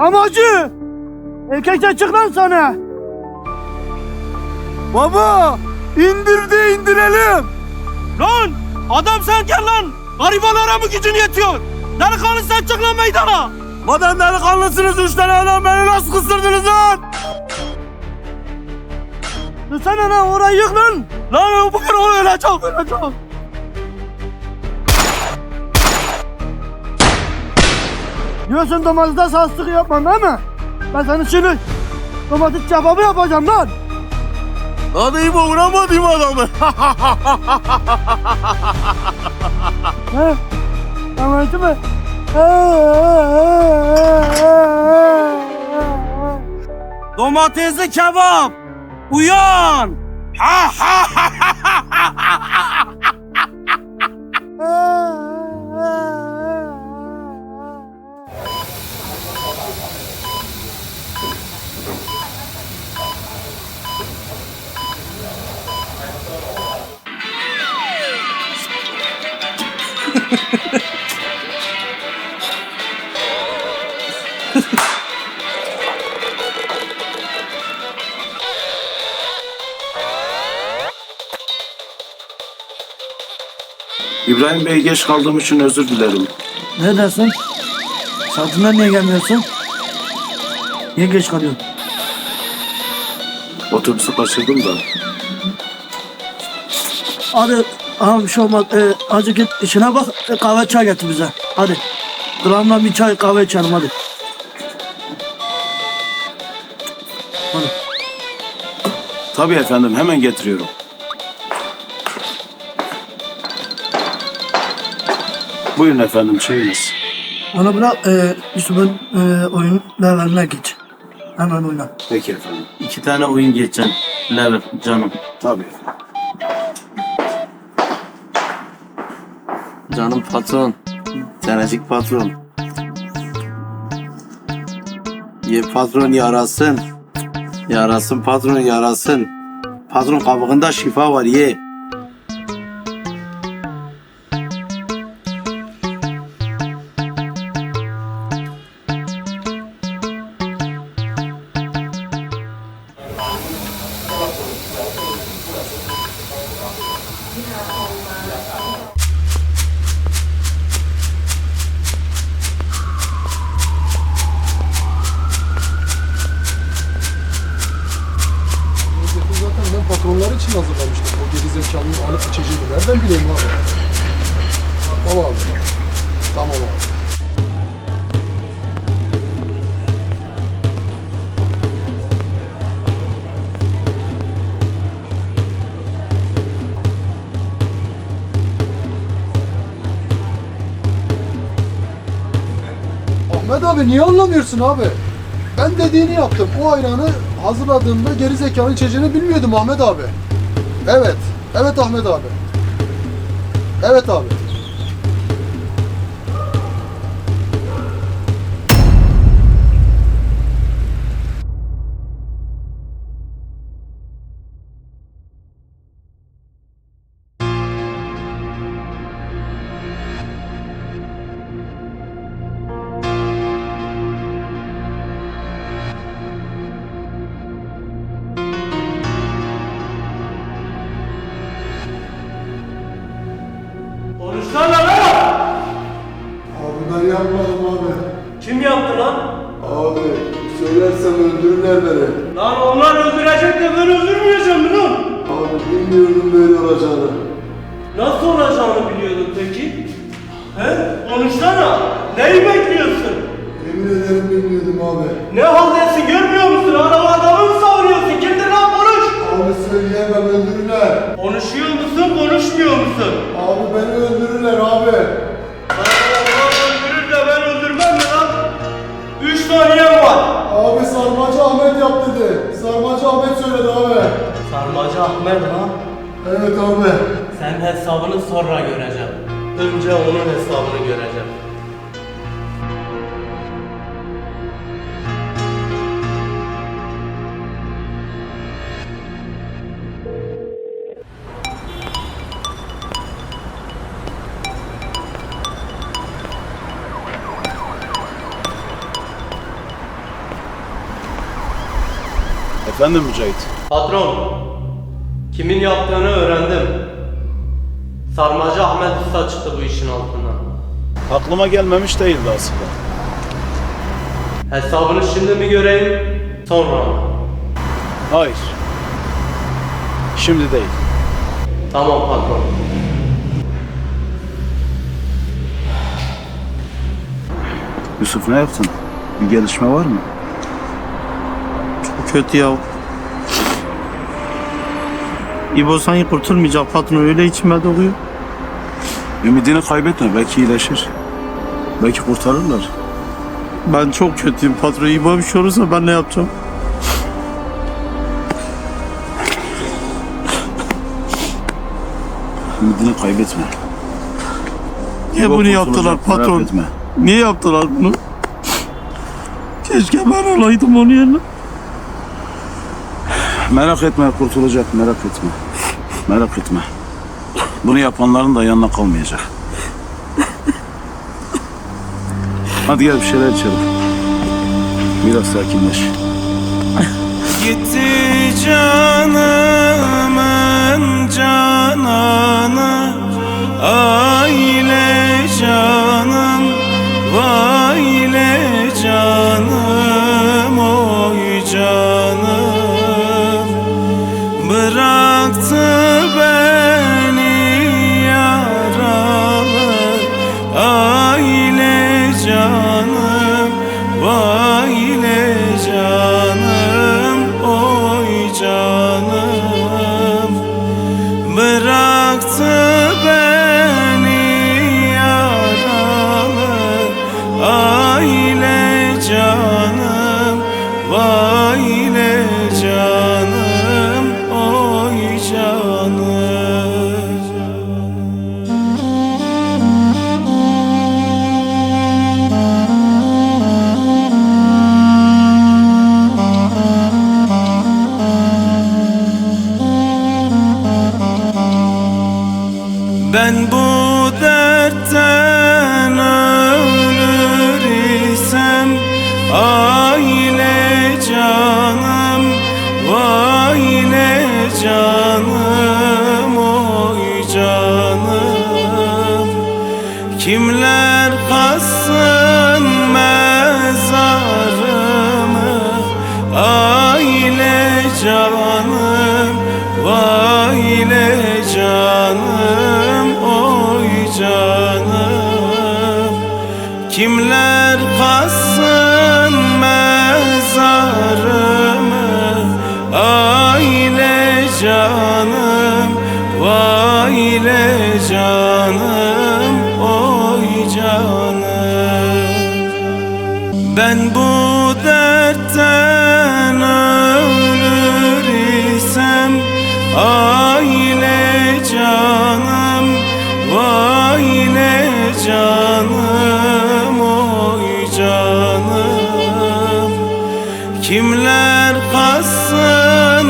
Amacı! Erkekten çık lan sana! Baba! indir de indirelim! Lan! Adam sen gel lan! Garibanlara mı gücün yetiyor? Delikanlı sen çık lan meydana! Madem delikanlısınız üç tane adam beni nasıl kıstırdınız lan? Sen lan orayı yık lan! Lan bugün onu ölecek ölecek! Diyorsun domatesde sastık yapma değil mi? Ben senin şimdi domates kebabı yapacağım lan. Hadi İbo vuramadığım adamı. He? Domatesi mi? Domatesli kebap. Uyan. Ha ha ha İbrahim Bey geç kaldığım için özür dilerim. Ne dersin? Saatinden niye gelmiyorsun? Niye geç kalıyorsun? Otobüsü kaçırdım da. Hadi aha bir şey olmaz. Ee, hadi git işine bak e, kahve çay getir bize. Hadi. Gramla bir çay kahve içelim. Hadi. Tabii efendim hemen getiriyorum. Buyurun efendim çayınız. Onu bırak e, Yusuf'un e, oyun leveline git. Hemen oyna. Peki efendim. İki tane oyun geçen level canım. Tabii. Canım patron. Tanecik patron. Ye patron yarasın. Yarasın patron yarasın. Patron kabığında şifa var ye. İçin hazırlamıştım. O geri zekalının alıp içeceğini nereden bileyim abi? Tamam abi. Tamam abi. Ahmet abi niye anlamıyorsun abi? Ben dediğini yaptım. O ayranı hazırladığımda geri zekanın içeceğini bilmiyordum Ahmet abi. Evet. Evet Ahmet abi. Evet abi. Bilmiyordum böyle olacağını. Nasıl olacağını biliyordun peki? He? Konuşsana. Neyi bekliyorsun? Yemin ederim bilmiyordum abi. Ne haldesin görmüyor musun? Araba adamı mı savuruyorsun? Kimdir lan konuş? Abi söyleyemem öldürürler. Konuşuyor musun, konuşmuyor musun? Abi beni öldürürler abi. Allah öldürür de ben öldürmem mi lan? Üç saniyem var. Abi sarmacı Ahmet yap dedi. Sarmacı Ahmet söyledi abi. Sarmacı Ahmet ha? Evet abi. Sen hesabını sonra göreceğim. Önce onun hesabını göreceğim. Efendim Mücahit. Patron, kimin yaptığını öğrendim. Sarmacı Ahmet Usta çıktı bu işin altından. Aklıma gelmemiş değildi aslında. Hesabını şimdi mi göreyim, sonra mı? Hayır. Şimdi değil. Tamam patron. Yusuf ne yaptın? Bir gelişme var mı? Çok kötü ya. İbo sanki kurtulmayacak patron öyle içime doluyor. Ümidini kaybetme. Belki iyileşir. Belki kurtarırlar. Ben çok kötüyüm patron. İbo bir şey olursa ben ne yapacağım? Ümidini kaybetme. Niye İbo bunu yaptılar patron? etme. Niye yaptılar bunu? Keşke ben olaydım onun yerine. Merak etme kurtulacak merak etme. Merak etme. Bunu yapanların da yanına kalmayacak. Hadi gel bir şeyler içelim. Biraz sakinleş. Gitti Kimler kassın mezarımı? Aile canım, vaile canım, oy canım. Ben bu dertten ölür isem Aile canım, vaile canım, Kimler kassın